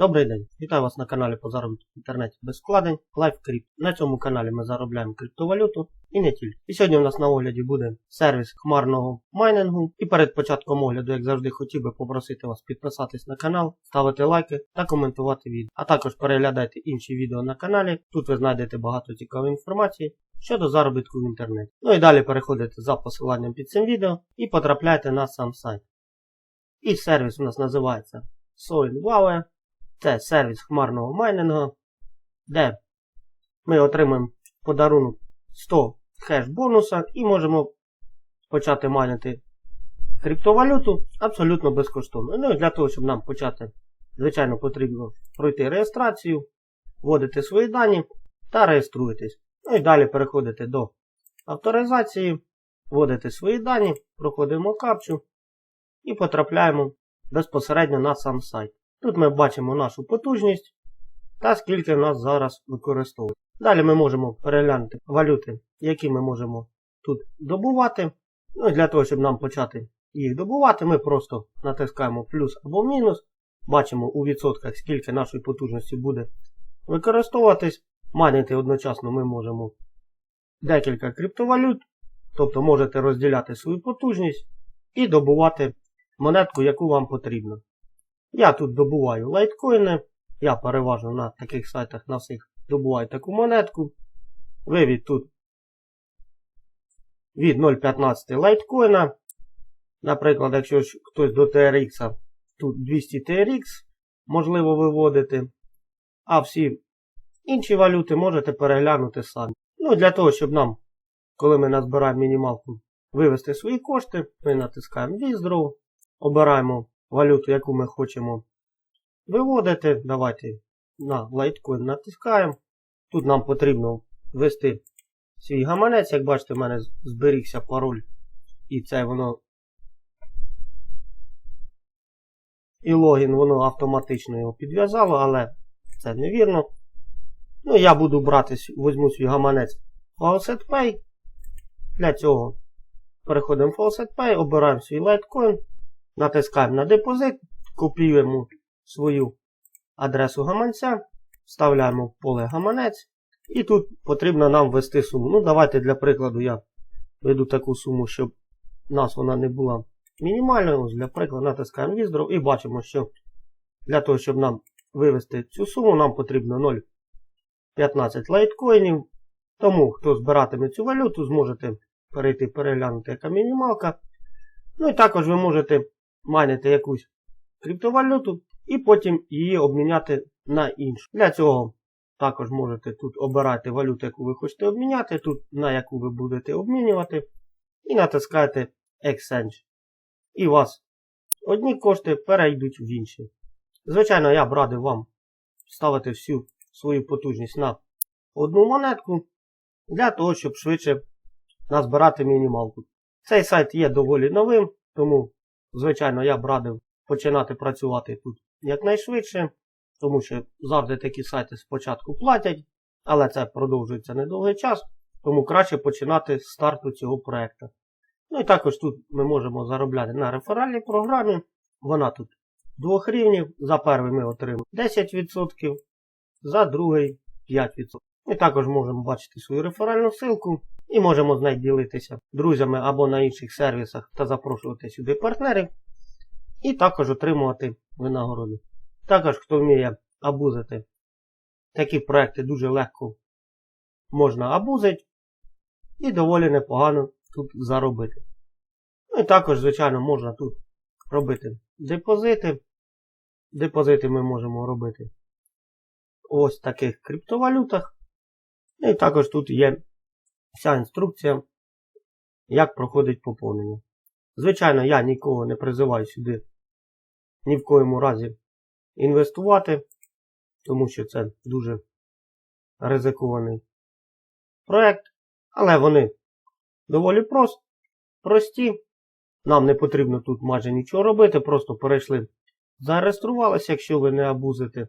Добрий день! Вітаю вас на каналі по заробітку в інтернеті без вкладень LiveCrypt. На цьому каналі ми заробляємо криптовалюту і не тільки. І сьогодні у нас на огляді буде сервіс хмарного майнингу. І перед початком огляду, як завжди, хотів би попросити вас підписатись на канал, ставити лайки та коментувати відео. А також переглядайте інші відео на каналі. Тут ви знайдете багато цікавої інформації щодо заробітку в інтернеті. Ну і далі переходите за посиланням під цим відео і потрапляєте на сам сайт. І сервіс у нас називається SoilWower. Це сервіс хмарного майнингу, де ми отримаємо подарунок 100 хеш бонуса і можемо почати майнити криптовалюту абсолютно безкоштовно. Ну і для того, щоб нам почати, звичайно, потрібно пройти реєстрацію, вводити свої дані та реєструєтесь. Ну і далі переходите до авторизації, вводите свої дані, проходимо капчу і потрапляємо безпосередньо на сам сайт. Тут ми бачимо нашу потужність та скільки нас зараз використовує. Далі ми можемо переглянути валюти, які ми можемо тут добувати. Ну Для того, щоб нам почати їх добувати, ми просто натискаємо плюс або мінус. Бачимо у відсотках, скільки нашої потужності буде використовуватись. Майнити одночасно ми можемо декілька криптовалют. Тобто можете розділяти свою потужність і добувати монетку, яку вам потрібно. Я тут добуваю лайткоїни. Я переважно на таких сайтах на всіх добуваю таку монетку. Вивід тут від 0.15 лайткоїна. Наприклад, якщо хтось до TRX, тут 200 TRX можливо виводити. А всі інші валюти можете переглянути самі. Ну, для того, щоб нам, коли ми назбираємо мінімалку, вивести свої кошти, ми натискаємо Withdraw, обираємо валюту, яку ми хочемо виводити. Давайте на Litecoin натискаємо. Тут нам потрібно ввести свій гаманець. Як бачите, в мене зберігся пароль. І це воно. І логін воно автоматично його підв'язало, але це невірно. Ну, я буду брати, візьму свій гаманець Pay. Для цього переходимо в Faucet Pay, обираємо свій Litecoin. Натискаємо на депозит, копіюємо свою адресу гаманця, вставляємо в поле гаманець. І тут потрібно нам ввести суму. Ну, давайте для прикладу я введу таку суму, щоб у нас вона не була мінімальною. Для прикладу натискаємо Withdraw і бачимо, що для того, щоб нам вивести цю суму, нам потрібно 0,15 лайткоїнів. Тому, хто збиратиме цю валюту, зможете перейти переглянути, яка мінімалка. Ну і також ви можете майнити якусь криптовалюту і потім її обміняти на іншу. Для цього також можете тут обирати валюту, яку ви хочете обміняти, тут на яку ви будете обмінювати. І натискаєте Exchange. І у вас одні кошти перейдуть в інші. Звичайно, я б радив вам ставити всю свою потужність на одну монетку, для того, щоб швидше назбирати мінімалку. Цей сайт є доволі новим, тому Звичайно, я б радив починати працювати тут якнайшвидше, тому що завжди такі сайти спочатку платять, але це продовжується недовгий час, тому краще починати з старту цього проєкту. Ну і також тут ми можемо заробляти на реферальній програмі. Вона тут двох рівнів. За перший ми отримаємо 10%, за другий 5%. І також можемо бачити свою реферальну ссылку і можемо з нею ділитися друзями або на інших сервісах та запрошувати сюди партнерів. І також отримувати винагороду. Також, хто вміє абузити, такі проекти дуже легко можна абузити і доволі непогано тут заробити. Ну і також, звичайно, можна тут робити депозити. Депозити ми можемо робити ось в таких криптовалютах. Ну, і також тут є вся інструкція, як проходить поповнення. Звичайно, я нікого не призиваю сюди ні в коєму разі інвестувати, тому що це дуже ризикований проєкт. Але вони доволі прост, прості. Нам не потрібно тут майже нічого робити, просто перейшли, зареєструвалися, якщо ви не абузите,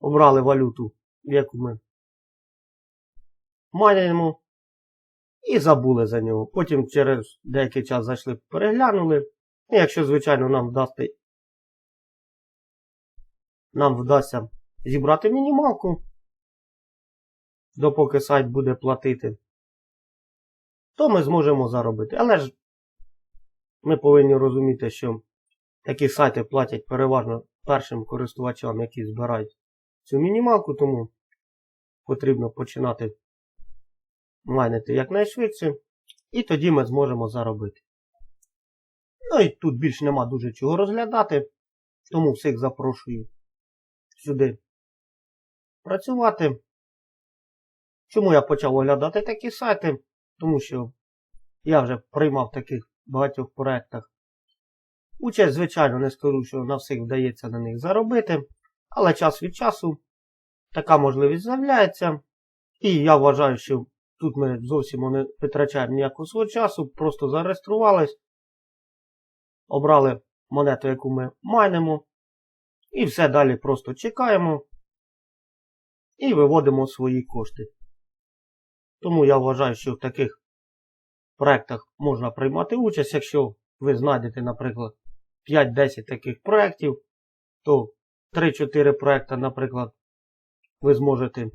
обрали валюту, яку ми майнимо, і забули за нього. Потім через деякий час зайшли, переглянули. І якщо, звичайно, нам вдасться нам вдасться зібрати мінімалку, допоки сайт буде платити, то ми зможемо заробити. Але ж ми повинні розуміти, що такі сайти платять переважно першим користувачам, які збирають цю мінімалку, тому потрібно починати майнити якнайшвидше, і тоді ми зможемо заробити. Ну і тут більш нема дуже чого розглядати, тому всіх запрошую сюди працювати. Чому я почав оглядати такі сайти? Тому що я вже приймав таких багатьох проєктах. Участь, звичайно, не скажу, що на всіх вдається на них заробити, але час від часу така можливість з'являється. І я вважаю, що тут ми зовсім не витрачаємо ніякого свого часу, просто зареєструвались, обрали монету, яку ми майнимо, і все далі просто чекаємо і виводимо свої кошти. Тому я вважаю, що в таких проєктах можна приймати участь, якщо ви знайдете, наприклад, 5-10 таких проєктів, то 3-4 проєкти, наприклад, ви зможете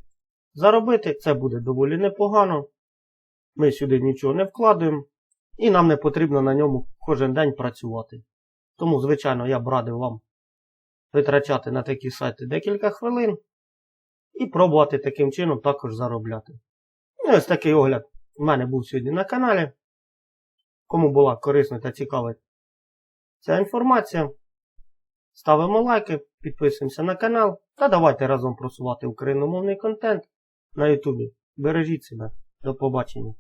заробити. Це буде доволі непогано. Ми сюди нічого не вкладаємо, і нам не потрібно на ньому кожен день працювати. Тому, звичайно, я б радив вам витрачати на такі сайти декілька хвилин і пробувати таким чином також заробляти. Ну, ось такий огляд у мене був сьогодні на каналі. Кому була корисна та цікава ця інформація, ставимо лайки, підписуємося на канал та давайте разом просувати україномовний контент на Ютубі. Бережіть себе. До побачення.